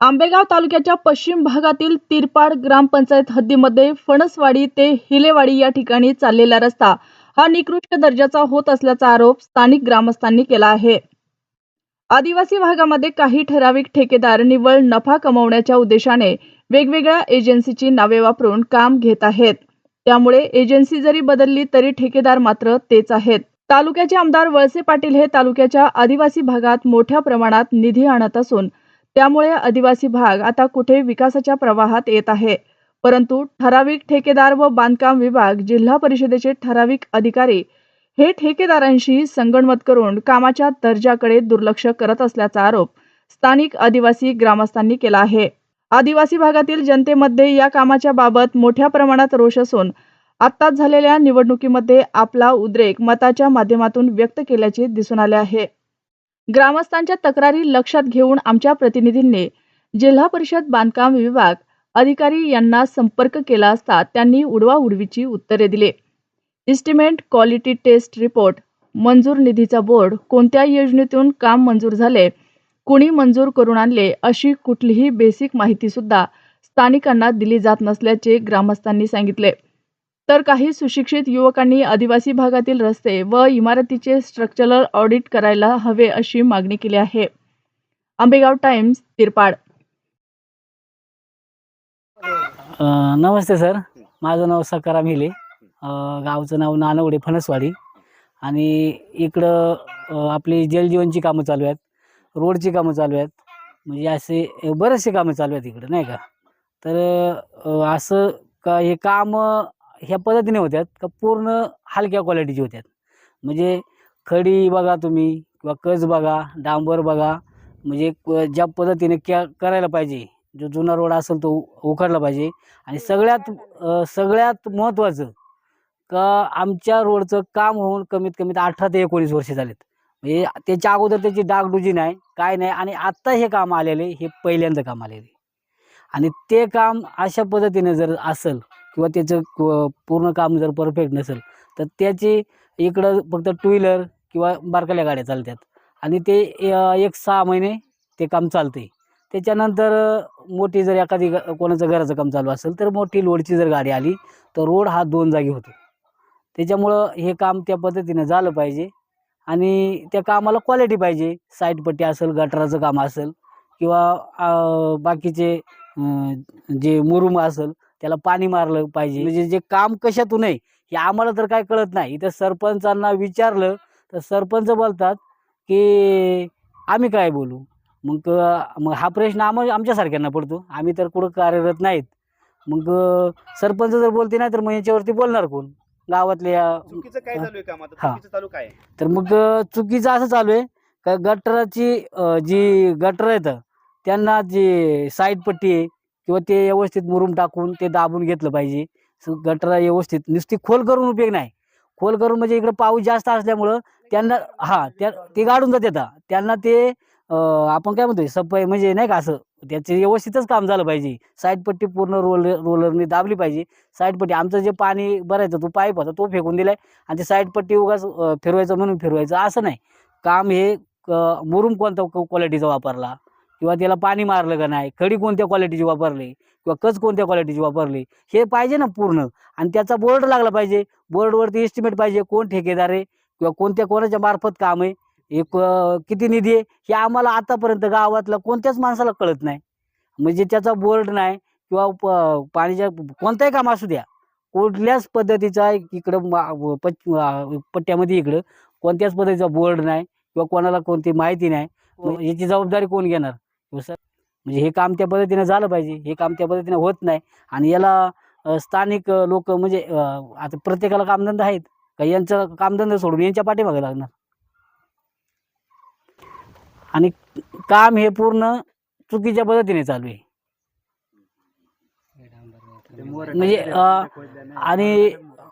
आंबेगाव तालुक्याच्या पश्चिम भागातील तिरपाड ग्रामपंचायत हद्दीमध्ये फणसवाडी ते हिलेवाडी या ठिकाणी चाललेला रस्ता हा निकृष्ट दर्जाचा होत असल्याचा आरोप स्थानिक ग्रामस्थांनी केला आहे. आदिवासी भागामध्ये काही ठराविक ठेकेदार निव्वळ नफा कमवण्याच्या उद्देशाने वेगवेगळ्या एजन्सीची नावे वापरून काम घेत आहेत. त्यामुळे एजन्सी जरी बदलली तरी ठेकेदार मात्र तेच आहेत. तालुक्याचे आमदार वळसे पाटील हे तालुक्याच्या आदिवासी भागात मोठ्या प्रमाणात निधी आणत असून त्यामुळे आदिवासी भाग आता कुठे विकासाच्या प्रवाहात येत आहे. परंतु ठराविक ठेकेदार व बांधकाम विभाग जिल्हा परिषदेचे ठराविक अधिकारी हे ठेकेदारांशी संगणमत करून कामाच्या दर्जाकडे दुर्लक्ष करत असल्याचा आरोप स्थानिक आदिवासी ग्रामस्थांनी केला आहे. आदिवासी भागातील जनतेमध्ये या कामाच्या बाबत मोठ्या प्रमाणात रोष असून आत्ताच झालेल्या निवडणुकीमध्ये आपला उद्रेक मताच्या माध्यमातून व्यक्त केल्याचे दिसून आले आहे. ग्रामस्थांच्या तक्रारी लक्षात घेऊन आमच्या प्रतिनिधींनी जिल्हा परिषद बांधकाम विभाग अधिकारी यांना संपर्क केला असता त्यांनी उडवाउडवीची उत्तरे दिली. इस्टिमेट क्वालिटी टेस्ट रिपोर्ट मंजूर निधीचा बोर्ड कोणत्या योजनेतून काम मंजूर झाले कुणी मंजूर करून आणले अशी कुठलीही बेसिक माहिती सुद्धा स्थानिकांना दिली जात नसल्याचे ग्रामस्थांनी सांगितले. तर काही सुशिक्षित युवकांनी आदिवासी भागातील रस्ते व इमारतीचे स्ट्रक्चरल ऑडिट करायला हवे अशी मागणी केली आहे. आंबेगाव टाइम्स तिरपाड. नमस्ते सर. माझं नाव सकाराम हिले. गावचं नाव नानवडे फणसवाडी. आणि इकडं आपली जलजीवनची कामं चालू आहेत. रोडची कामं चालू आहेत. म्हणजे असे बरेचसे कामं चालू आहेत इकडं नाही का? तर असं का हे कामं ह्या पद्धतीने होत्यात का पूर्ण हलक्या क्वालिटीची होत्यात. म्हणजे खडी बघा तुम्ही किंवा कच बघा डांबर बघा म्हणजे ज्या पद्धतीने क्या करायला पाहिजे जो जुना रोड असेल तो उखडला पाहिजे. आणि सगळ्यात सगळ्यात महत्त्वाचं का आमच्या रोडचं काम होऊन कमीत कमीत अठरा ते एकोणीस वर्षे झालेत. म्हणजे त्याच्या अगोदर त्याची डागडुजी नाही काय नाही आणि आत्ता हे काम आलेले हे पहिल्यांदा काम आलेले. आणि ते काम अशा पद्धतीने जर असेल किंवा त्याचं पूर्ण काम जर परफेक्ट नसेल तर त्याची इकडं फक्त टू व्हीलर किंवा बारकाल्या गाड्या चालतात आणि ते एक सहा महिने ते काम चालते त्याच्यानंतर मोठी जर एखादी ग- कोणाचं घराचं काम चालू असेल तर मोठी लोडची जर गाडी आली तर रोड हा दोन जागी होतो. त्याच्यामुळं हे काम त्या पद्धतीनं झालं पाहिजे. आणि त्या कामाला क्वालिटी पाहिजे. साईडपट्टी असेल गटाराचं काम असेल किंवा बाकीचे जे मुरुम असेल त्याला पाणी मारलं पाहिजे. म्हणजे जे काम कशातून आहे हे आम्हाला तर काय कळत नाही. इथं सरपंचांना विचारलं तर सरपंच बोलतात की आम्ही काय बोलू? मग मग हा प्रश्न आम आमच्यासारख्यांना पडतो. आम्ही तर कुठं कार्यरत नाहीत. मग सरपंच जर बोलते नाही तर मग याच्यावरती बोलणार कोण? गावातल्या हा. तर मग चुकीचं असं चालू आहे का गटराची जी गटर आहेत त्यांना जी साईड पट्टी आहे किंवा ते व्यवस्थित मुरुम टाकून ते दाबून घेतलं पाहिजे. गटरा गटर व्यवस्थित नुसती खोल करून उपयोग नाही. खोल करून म्हणजे इकडं पाऊस जास्त असल्यामुळं त्यांना हां त्या ते गाडून जात येतात त्यांना ते आपण काय म्हणतोय सफाई म्हणजे नाही का असं त्याचे व्यवस्थितच काम झालं पाहिजे. साईड पट्टी पूर्ण रोल रोलरने दाबली पाहिजे. साईड पट्टी आमचं जे पाणी भरायचं तो पाईप होता तो फेकून दिलाय. आणि ते साईड पट्टी उगाच फिरवायचं म्हणून फिरवायचं असं नाही. काम हे क- मुरुम कोणत्या क्वालिटीचा वापरला? किंवा त्याला पाणी मारलं का नाही खडी कोणत्या क्वालिटीची वापरली किंवा कच कोणत्या क्वालिटीची वापरली हे पाहिजे ना पूर्ण. आणि त्याचा बोर्ड लागला पाहिजे. बोर्डवरती एस्टिमेट पाहिजे कोण ठेकेदार आहे किंवा कोणत्या कोणाच्या मार्फत काम आहे एक किती निधी आहे हे आम्हाला आतापर्यंत गावातल्या कोणत्याच माणसाला कळत नाही. म्हणजे त्याचा बोर्ड नाही किंवा प- पाण्याच्या कोणतंही काम असू द्या. कुठल्याच पद्धतीचा इकडं पट्ट्यामध्ये इकडं कोणत्याच पद्धतीचा बोर्ड नाही किंवा कोणाला कोणती माहिती नाही. मग याची जबाबदारी कोण घेणार? सर म्हणजे हे काम त्या पद्धतीनं झालं पाहिजे. हे काम त्या पद्धतीनं होत नाही. आणि याला स्थानिक लोक म्हणजे आता प्रत्येकाला कामधंदा आहेत. का यांचं कामधंदा सोडून यांच्या पाठीमागे लागणार? आणि काम हे पूर्ण चुकीच्या पद्धतीने चालू आहे. म्हणजे आणि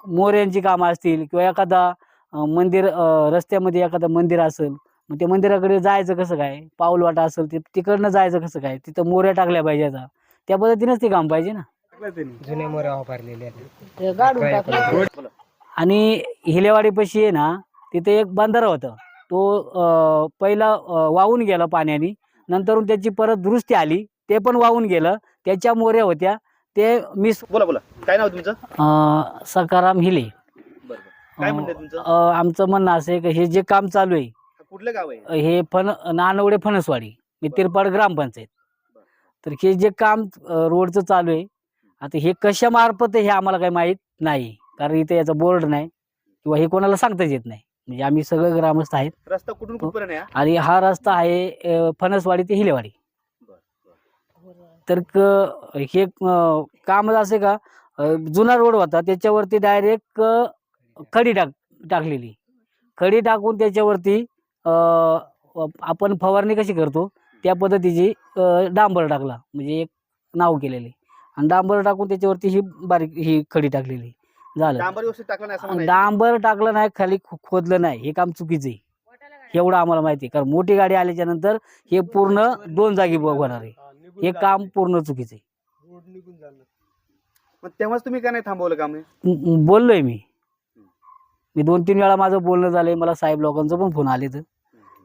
मोऱ्यांची कामं असतील किंवा एखादा मंदिर रस्त्यामध्ये एखादं मंदिर असेल मग त्या मंदिराकडे जायचं कसं काय? पाऊल वाटा असेल ते तिकडनं जायचं कसं काय? तिथं मोऱ्या टाकल्या पाहिजे आता. त्या पद्धतीनेच ते काम पाहिजे ना. जुने मोरे वापरलेले आहेत. आणि हिलेवाडीपाशी आहे ना तिथे एक बंधारा होता. तो पहिला वाहून गेला पाण्याने. नंतरून त्याची परत दुरुस्ती आली. ते पण वाहून गेलं. त्याच्या मोऱ्या होत्या. ते मी स- बोला बोला. काय नाव तुमचं? अं, सकाराम हिले. बरं काय म्हणणं तुमचं? अं, आमचं म्हणणं असं आहे की हे जे काम चालू आहे कुठलं गाव आहे? हे फण नानवडे फणसवाडी. मी तिरपाड ग्रामपंचायत. तर हे जे काम रोडचं चालू आहे आता हे कशामार्फत आहे हे आम्हाला काही माहीत नाही. कारण इथे याचा बोर्ड नाही किंवा हे कोणाला सांगताच येत नाही. म्हणजे आम्ही सगळं ग्रामस्थ आहेत. रस्ता कुठून कुठपर्यंत आहे हा? आणि हा रस्ता आहे अं, फणसवाडी ते हिलेवाडी. तर क- हे अं, काम असं का अं, जुना रोड होता त्याच्यावरती डायरेक्ट खडी टाक टाकलेली. खडी टाकून त्याच्यावरती आपण फवारणी कशी करतो त्या पद्धतीची डांबर टाकला. म्हणजे एक नाव केलेले. आणि डांबर टाकून त्याच्यावरती ही बारीक ही खडी टाकलेली. झालं. डांबर व्यवस्थित टाकलं नाही असं म्हणायचं. डांबर टाकलं नाही खाली खो- खोदलं नाही. हे काम चुकीचं आहे. एवढं आम्हाला माहिती आहे. कारण मोठी गाडी आल्याच्यानंतर हे पूर्ण दोन जागी ब- होणार आहे. हे काम पूर्ण चुकीचं आहे. मग तेव्हाच तुम्ही का नाही थांबवलं काम? हे? म- म- बोललोय मी. मी दोन तीन वेळा माझं बोलणं झालंय. मला साहेब लोकांचं पण फोन आले तर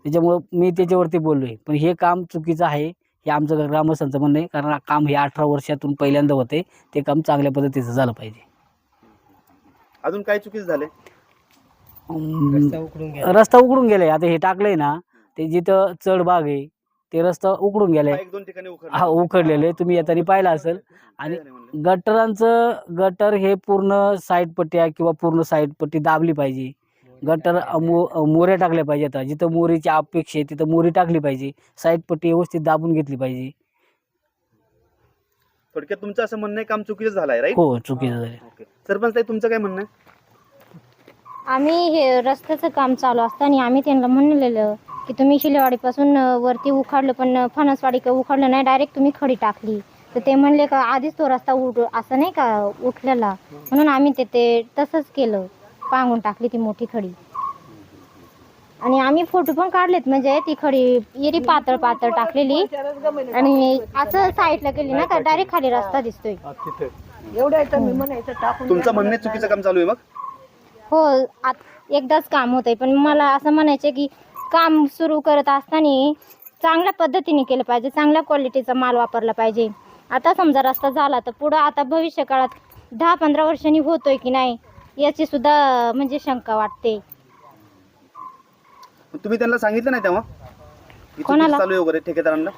त्याच्यामुळं मी त्याच्यावरती बोललोय. पण हे काम चुकीचं आहे हे आमचं ग्रामस्थांचं म्हणणं आहे. कारण काम हे अठरा वर्षातून पहिल्यांदा होते ते काम चांगल्या पद्धतीचं झालं पाहिजे. अजून काय चुकीचं झालंय? अं, रस्ता उकडून गेलाय. आता हे टाकलंय ना ते जिथं चढ बाग आहे ते रस्ता उकडून गेलाय. एक दोन ठिकाणी उखडलं. हा उखडलेले. तुम्ही येताना पाहिलं असेल. आणि झालं? गटरांचं गटर हे पूर्ण साईड पट्ट्या किंवा पूर्ण साईड पट्टी दाबली पाहिजे. गटर मो मोऱ्या टाकल्या पाहिजे आता जिथं मोरीची अपेक्षा आहे तिथं मोरी टाकली पाहिजे. साईड पट्टी व्यवस्थित दाबून घेतली पाहिजे. थोडक्यात तुमचं असं म्हणणं आहे काम चुकीचं झालंय राईट हो चुकीचं झालं ओके. सरपंच ताई तुमचं काय म्हणणं आहे? आम्ही हे रस्त्याचं काम चालू असताना आम्ही त्यांना म्हणलेलं की तुम्ही शिलेवाडीपासून अ, वरती उखाडलं पण फणसवाडी का उखाडलं नाही डायरेक्ट तुम्ही खडी टाकली. तर ते म्हणले का आधीच तो रस्ता उठ असं नाही का उठलेला. म्हणून आम्ही ते ते तसंच केलं. पांगून टाकली ती मोठी खडी. आणि आम्ही फोटो पण काढलेत म्हणजे ती खडी येरी पातळ पातळ टाकलेली. आणि असं साईडला केली ना का डायरेक्ट खाली रस्ता दिसतोय. तुमचं म्हणणं चुकीचं काम चालू आहे मग हो आत एकदाच काम होतंय पण मला असं म्हणायचं की काम सुरू करत असताना चांगल्या पद्धतीने केलं पाहिजे चांगल्या क्वालिटीचा माल वापरला पाहिजे. आता समजा रस्ता झाला तर पुढं आता भविष्य काळात दहा पंधरा वर्षांनी होतोय की नाही याची सुद्धा म्हणजे शंका वाटते. तुम्ही त्यांना सांगितलं नाही तेव्हा? की चुकीचं कोणाला? चालू आहे वगैरे ठेकेदारांना?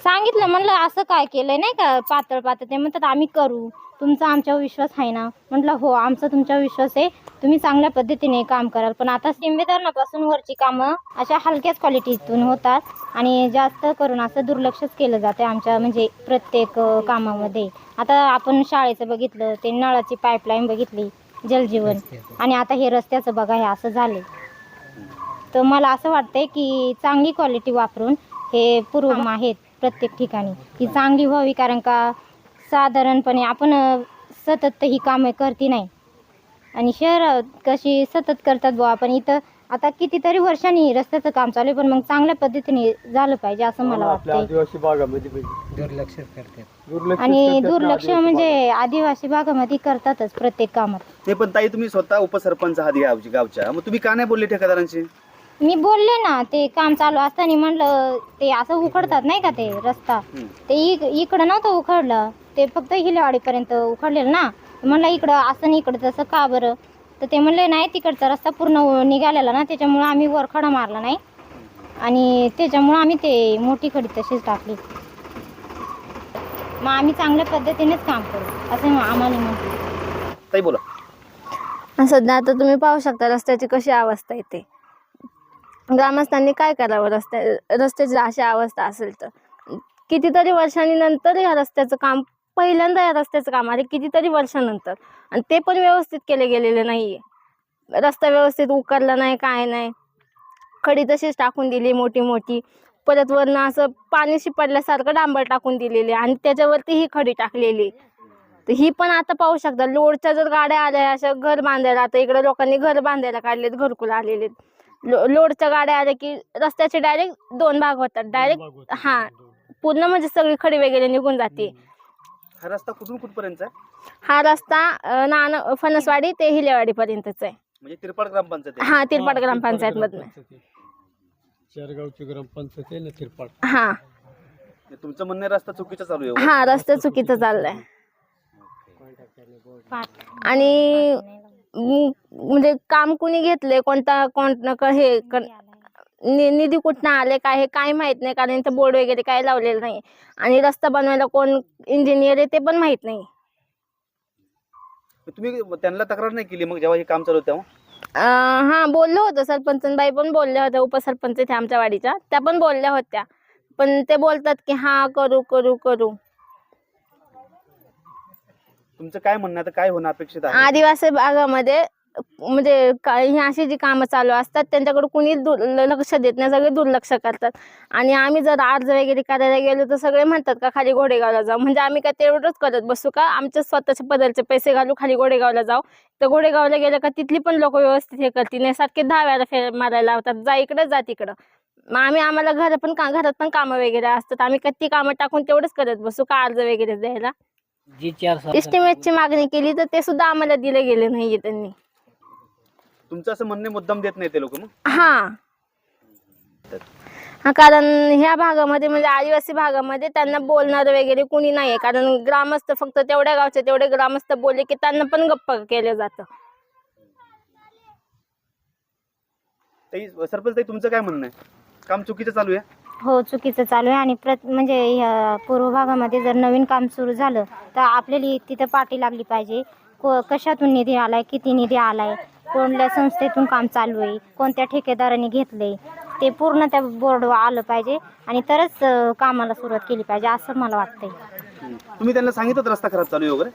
सांगितलं म्हणलं असं काय केलंय नाही का? पातळ पातळ. ते म्हणतात आम्ही करू. तुमचा आमच्यावर विश्वास आहे ना? म्हटलं हो आमचा तुमच्यावर विश्वास आहे. तुम्ही चांगल्या पद्धतीने काम कराल. पण आता संविधानापासून वरची कामं अशा हलक्याच क्वालिटीतून होतात आणि जास्त करून असं दुर्लक्षच केलं जातं आमच्या म्हणजे प्रत्येक अं, कामामध्ये. आता आपण शाळेचं बघितलं ते नळाची पाईपलाईन बघितली. जलजीवन. आणि आता हे रस्त्याचं बघा हे असं झाले तर मला असं वाटतंय की चांगली क्वालिटी वापरून हे पूर्व आहेत प्रत्येक ठिकाणी. ही चांगली व्हावी कारण का साधारणपणे आपण सतत ही कामं करती नाही. आणि शहरात कशी सतत करतात बुवा पण इथं आता कितीतरी वर्षांनी रस्त्याचं काम चालू आहे पण मग चांगल्या पद्धतीने झालं पाहिजे असं मला आपल्या वाटतंय. आदिवासी भागामध्ये दुर्लक्ष करतात. दुर्लक्ष आणि दुर्लक्ष म्हणजे आदिवासी भागामध्ये करतातच प्रत्येक कामात. नाही पण ताई तुम्ही स्वतः उपसरपंच आहात गावची गावच्या. मग तुम्ही का नाही बोलले ठेकेदारांशी? मी बोलले ना ते काम चालू असताना म्हणलं ते असं उखडतात नाही का ते रस्ता? हम्म. ते इक इकडं नव्हतं उखडलं. ते फक्त हिलेवाडीपर्यंत उखडलेलं ना. म्हणलं इकडं असं नाही इकडं तसं का बरं? तर ते म्हणले नाही तिकडचा रस्ता पूर्ण निघालेला ना त्याच्यामुळं आम्ही वर खडा मारला नाही. आणि त्याच्यामुळं आम्ही ते मोठी खडी तशीच टाकली. मग आम्ही चांगल्या पद्धतीनेच काम करू असं आम्हाला म्हटलं ताई बोला. सध्या आता तुम्ही पाहू शकता रस्त्याची कशी अवस्था येते ग्रामस्थांनी काय करावं? रस्त्या रस्त्याची अशी अवस्था असेल तर. कितीतरी वर्षांनी नंतर या रस्त्याचं काम पहिल्यांदा या रस्त्याचं काम आले कितीतरी वर्षानंतर. आणि ते पण व्यवस्थित केले गेलेले नाही रस्ता व्यवस्थित उकरला नाही काय नाही. खडी तशीच टाकून दिली मोठी मोठी. परत वरनं असं पाणी शिपडल्यासारखं डांबर टाकून दिलेले आणि त्याच्यावरती ही खडी टाकलेली. तर ही पण आता पाहू शकता लोडच्या जर गाड्या आल्या अशा घर बांधायला आता इकडे लोकांनी घर बांधायला काढलेत घरकुल आलेले. लो लोडच्या गाड्या आल्या की रस्त्याचे डायरेक्ट दोन भाग होतात. डायरेक्ट हा पूर्ण म्हणजे सगळी खडी वगैरे निघून जाते. हा रस्ता कुठून कुठपर्यंत आहे? हा रस्ता नान फणसवाडी ते हिलेवाडी पर्यंतच आहे. म्हणजे तिरपाड ग्रामपंचायत आहे. हा तिरपाट ग्रामपंचायत. मधनं ग्रामपंचायत आहे ना तिरपाड. हा. तुमचं म्हणणं रस्ता चुकीचा चालू आहे. हा रस्ता चुकीचं चाललाय. आणि म, म्हणजे काम कुणी घेतले कोणता कोण क- हे क- नि- निधी कुठनं आले काय हे काय माहीत नाही कारण इथं बोर्ड वगैरे काय लावलेलं नाही. आणि रस्ता बनवायला कोण इंजिनियर आहे ते पण माहीत नाही. तुम्ही त्यांना तक्रार नाही केली मग जेव्हा हे काम चालू होतं तेव्हा? अं, हा बोललं होतं सरपंचबाई पण बोलल्या होत्या उपसरपंच इथे आमच्या वाडीच्या त्या पण बोलल्या होत्या. पण ते बोलतात की हा करू करू करू. तुमचं काय म्हणणं आहे? आता काय होणं अपेक्षित आहे? आदिवासी भागामध्ये म्हणजे का- ही अशी जी कामं चालू असतात त्यांच्याकडे कुणी लक्ष देत नाही सगळे दुर्लक्ष करतात. आणि आम्ही जर अर्ज वगैरे करायला गेलो तर सगळे म्हणतात का खाली घोडेगावला जाऊ. म्हणजे आम्ही काय तेवढंच करत बसू का? आमच्या स्वतःच्या पदरचे पैसे घालू खाली घोडेगावला जाऊ? तर घोडेगावला गेलं का तिथली पण लोक व्यवस्थित हे करतील. नाही सारखे दहा वेळा फेर मारायला लावतात. जा इकडं जा तिकडं. मग आम्ही आम्हाला घर पण का घरात पण कामं वगैरे असतात. आम्ही किती कामं टाकून तेवढंच करत बसू का अर्ज वगैरे द्यायला? जी चार साल एस्टिमेटची मागणी केली तर ते सुद्धा आम्हाला दिले गेले नाहीये त्यांनी. तुमचं असं म्हणणे मुद्दाम देत नाही ते लोक मग? हा. हा कारण ह्या भागामध्ये म्हणजे आदिवासी भागामध्ये त्यांना बोलणार वगैरे कुणी नाहीये. कारण ग्रामस्थ फक्त तेवढ्या गावचे तेवढे ग्रामस्थ बोलले की त्यांना पण गप्प केलं जातं. ताई सरपंच ताई तुमचं काय म्हणणं आहे? काम चुकीचं चालू आहे? हो चुकीचं चालू आहे. आणि प्रत म्हणजे ह्या पूर्व भागामध्ये जर नवीन काम सुरू झालं तर आपल्याला तिथं पाठी लागली पाहिजे. को कशातून निधी आलाय किती निधी आलाय? कोणत्या संस्थेतून काम चालू आहे कोणत्या ठेकेदाराने घेतले ते पूर्ण त्या बोर्डवर आलं पाहिजे आणि तरच अं, कामाला सुरुवात केली पाहिजे असं मला वाटतंय. तुम्ही त्यांना सांगितलं रस्ता खराब चालू आहे वगैरे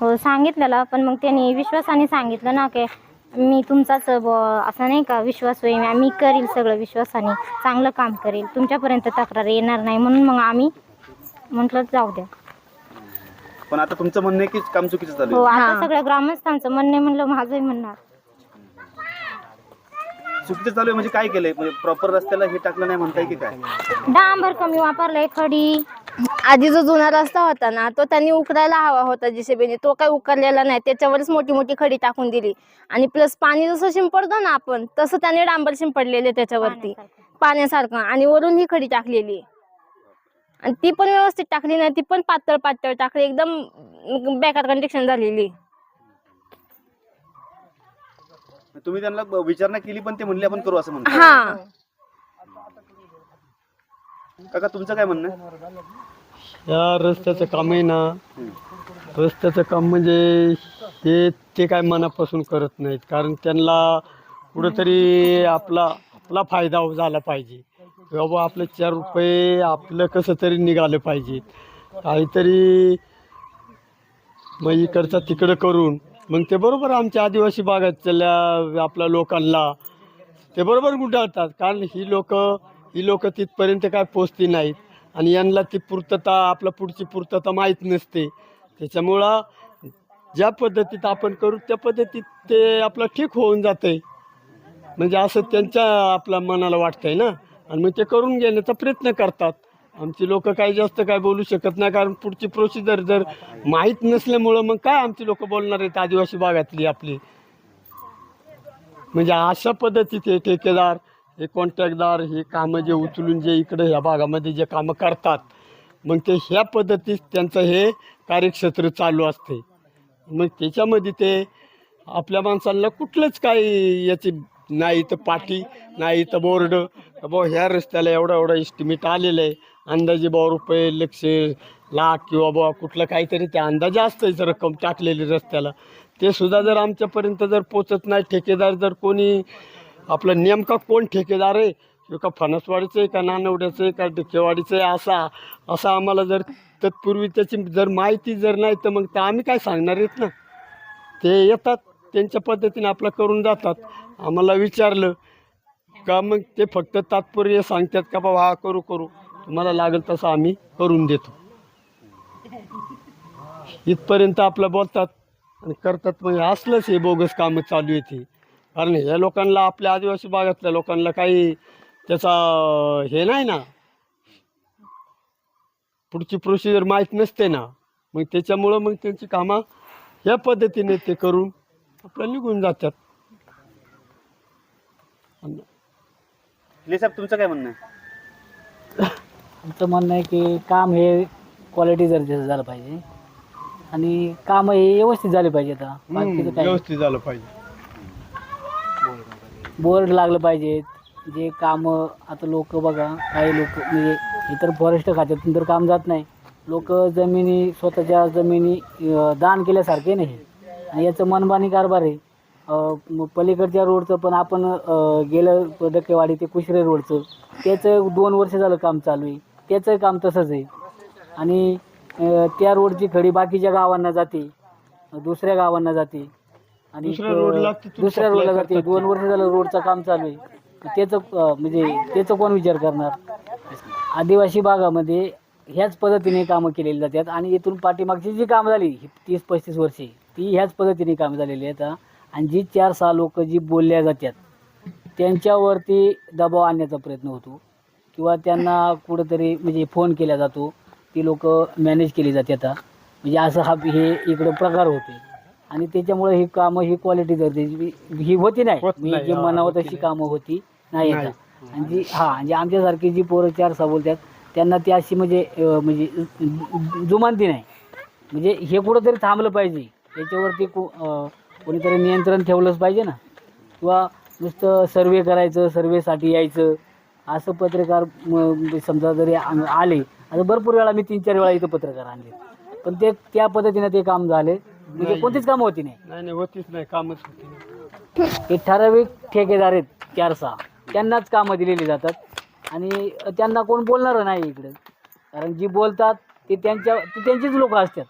हो सांगितलेलं पण मग त्यांनी विश्वासाने सांगितलं ना की मी तुमचाच ब- असं नाही का विश्वास होईल मी करील सगळं विश्वासाने चांगलं काम करेल तुमच्यापर्यंत तक्रार येणार नाही म्हणून मग आम्ही म्हटलं जाऊ द्या पण आता तुमचं म्हणणं आहे की काम चुकीचं चालू हो आहे आता. सगळ्या ग्रामस्थांचं म्हणणे म्हणलं माझंही म्हणणार चुकीचं चालू आहे म्हणजे काय केलंय? म्हणजे प्रॉपर रस्त्याला हे टाकलं नाही म्हणताय की काय? डांबर कमी वापरलाय खडी. आधी जो जुना रस्ता होता ना तो त्यांनी उकरायला हवा होता जेसीबीने तो काही उकरलेला नाही. त्याच्यावरच मोठी मोठी खडी टाकून दिली. आणि प्लस पाणी जसं शिंपडतो ना आपण तसं त्याने डांबर शिंपडलेले त्याच्यावरती. पाण्यासारखं. आणि वरून ही खडी टाकलेली. आणि ती पण व्यवस्थित टाकली नाही ती पण पातळ पातळ टाकली. एकदम बेकार कंडिशन झालेली आहे. तुम्ही त्यांना ब- विचारणा केली पण ते म्हणले आपण करू असं म्हणतात. हा. काका तुमचं काय म्हणणं? आहे या रस्त्याचं काम आहे ना रस्त्याचं काम म्हणजे हे ते काय मनापासून करत नाहीत. कारण त्यांना कुठंतरी आपला आपला फायदा झाला पाहिजे. बाबा आपले चार रुपये आपलं कसं तरी निघालं पाहिजे काहीतरी मग इकडचं तिकडं करून मग ते बरोबर आमच्या आदिवासी भागातल्या आपल्या लोकांना ते बरोबर गुंडाळतात. कारण ही लोक ही लोक तिथपर्यंत काय पोचती नाहीत. आणि यांना ती पूर्तता आपल्या पुढची पूर्तता माहीत नसते. त्याच्यामुळं ज्या पद्धतीत आपण करू त्या पद्धतीत ते आपलं ठीक होऊन जाते म्हणजे असं त्यांच्या आपल्या मनाला वाटतंय ना. आणि मग ते करून घेण्याचा प्रयत्न करतात. आमची लोक काही जास्त काय बोलू शकत नाही कारण पुढची प्रोसिजर जर माहीत नसल्यामुळं मग काय आमची लोक बोलणार आहेत आदिवासी भागातली आपली? म्हणजे अशा पद्धतीत हे ठेकेदार हे कॉन्ट्रॅक्टदार हे कामं जे उचलून जे इकडे ह्या भागामध्ये जे कामं करतात मग ते ह्या पद्धतीत त्यांचं हे कार्यक्षेत्र चालू असते. मग त्याच्यामध्ये ते आपल्या माणसांना कुठलंच काही याची नाही तर पाठी नाही तर बोर्ड बो ह्या रस्त्याला एवढा एवढा इस्टिमेट आलेलं आहे. अंदाजे बा रुपये लक्ष लाख किंवा बुवा कुठलं काहीतरी ते अंदाजे असतंच रक्कम टाकलेली रस्त्याला. ते सुद्धा जर आमच्यापर्यंत जर पोचत नाही ठेकेदार जर कोणी आपलं नेमका कोण ठेकेदार आहे? किंवा का फणसवाडीचं आहे का नानवड्याचं आहे का डिकेवाडीचं आहे असा असा आम्हाला जर तत्पूर्वी त्याची जर माहिती जर नाही तर मग तर आम्ही काय सांगणार आहेत ना? ते येतात त्यांच्या पद्धतीने आपलं करून जातात. आम्हाला विचारलं का मग ते फक्त तात्पर्य सांगतात का बाबा हा करू करू. तुम्हाला लागेल तसं आम्ही करून देतो. इथपर्यंत आपलं बोलतात आणि करतात म्हणजे असलंच हे बोगस कामं चालू येते ती. कारण ह्या लोकांना आपल्या आदिवासी भागातल्या लोकांना काही त्याचा हे नाही ना. पुढची प्रोसिजर माहीत नसते ना. मग त्याच्यामुळं मग त्यांची कामं ह्या पद्धतीने ते करून आपलं निघून जातात. साहेब तुमचं काय म्हणणं आहे? आमचं म्हणणं आहे की काम हे क्वालिटी दर्जाचं झालं पाहिजे. आणि काम हे व्यवस्थित झाले पाहिजे आता. बाकीचं काय? व्यवस्थित झालं पाहिजे. बोर्ड लागलं पाहिजे. जे कामं आता लोक बघा काही लोक म्हणजे इतर फॉरेस्ट खात्यातून तर काम जात नाही. लोक जमिनी स्वतःच्या जमिनी अं, दान केल्यासारखे नाही. आणि याचं मनमानी कारभार आहे. अं, म- पलीकडच्या रोडचं पण आपण अं, गेलं डक्केवाडी ते कुशरे रोडचं त्याचं दोन वर्ष झालं काम चालू आहे. त्याचं काम तसंच आहे. आणि त्या रोडची खडी बाकीच्या गावांना जाते दुसऱ्या गावांना जाते. आणि दुसऱ्या रोडला जाते. दोन वर्ष झालं रोडचं काम चालू आहे. त्याचं म्हणजे त्याचं कोण विचार करणार? आदिवासी भागामध्ये ह्याच पद्धतीने कामं केलेली जातात आणि इथून पाठीमागची जी कामं झाली तीस पस्तीस वर्षे ती ह्याच पद्धतीने कामं झालेली आहेत आणि जी चार सहा लोक जी बोलल्या जातात त्यांच्यावरती दबाव आणण्याचा प्रयत्न होतो. किंवा त्यांना कुठंतरी म्हणजे फोन केला जातो ती लोक मॅनेज केली जातात म्हणजे असं हा हे इकडं प्रकार होते. आणि त्याच्यामुळे ही कामं ही क्वालिटी दर्जाची ही होती नाही. होत मी नाही, जे हा, म्हणावं होती तशी कामं होती नाही नाही. आता. आणि जी हा म्हणजे आमच्यासारखी जी पोरं चार सहा बोलतात त्यांना ती अशी म्हणजे अं, म्हणजे जुमानती नाही. म्हणजे हे कुठंतरी थांबलं पाहिजे. याच्यावरती को अं, कोणीतरी नियंत्रण ठेवलंच पाहिजे ना. किंवा नुसतं सर्वे करायचं सर्वेसाठी यायचं. असं पत्रकार म- समजा जरी आ- आले आता भरपूर वेळा मी तीन चार वेळा इथं पत्रकार आणले. पण ते त्या पद्धतीनं ते काम झाले. म्हणजे. कोणतीच कामं होती नाही. नाही नाही होतीच नाही कामच होती नाही. हे ठराविक ठेकेदार आहेत चार सहा त्यांनाच कामं दिलेली जातात. आणि त्यांना कोण बोलणारं नाही इकडं. कारण जी बोलतात ते त्यांच्या ते त्यांचीच लोक असतात.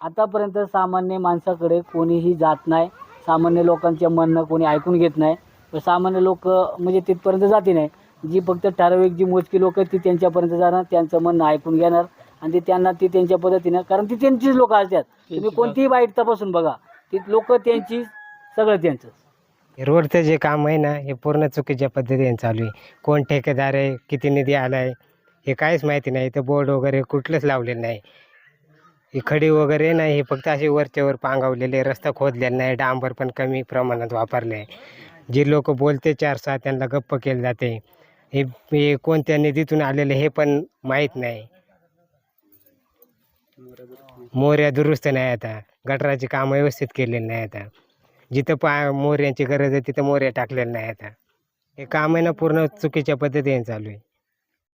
आतापर्यंत सामान्य माणसाकडे कोणीही जात नाही. सामान्य लोकांच्या म्हणणं कोणी ऐकून घेत नाही. व सामान्य लोक म्हणजे तिथपर्यंत जाते नाही. जी फक्त ठराविक जी मोजकी लोक आहेत ती त्यांच्यापर्यंत जाणार त्यांचं म्हणणं ऐकून घेणार आणि ते त्यांना ती त्यांच्या पद्धतीनं कारण ती त्यांचीच लोक असतात. तुम्ही कोणतीही वाईट तपासून बघा ती लोक त्यांची सगळं त्यांचं. रोडचं जे काम आहे ना हे पूर्ण चुकीच्या पद्धतीने चालू आहे. कोण ठेकेदार आहे किती निधी आला आहे हे काहीच माहिती नाही. इथं बोर्ड वगैरे कुठलंच लावलेलं नाही. ही खडी वगैरे नाही हे फक्त असे वरच्यावर पांगवलेले रस्ता खोदलेला नाही डांबर पण कमी प्रमाणात वापरले आहे. जे लोक बोलते चार सहा त्यांना गप्प केलं जाते. हे हे कोणत्या निधीतून आलेलं हे पण माहीत नाही. मोऱ्या दुरुस्त नाही आता. गटराचे कामं व्यवस्थित केलेले नाही आता. जिथं पा मोऱ्यांची गरज आहे तिथं मोऱ्या टाकलेल्या नाही आता. हे काम आहे ना पूर्ण चुकीच्या पद्धतीने चालू आहे.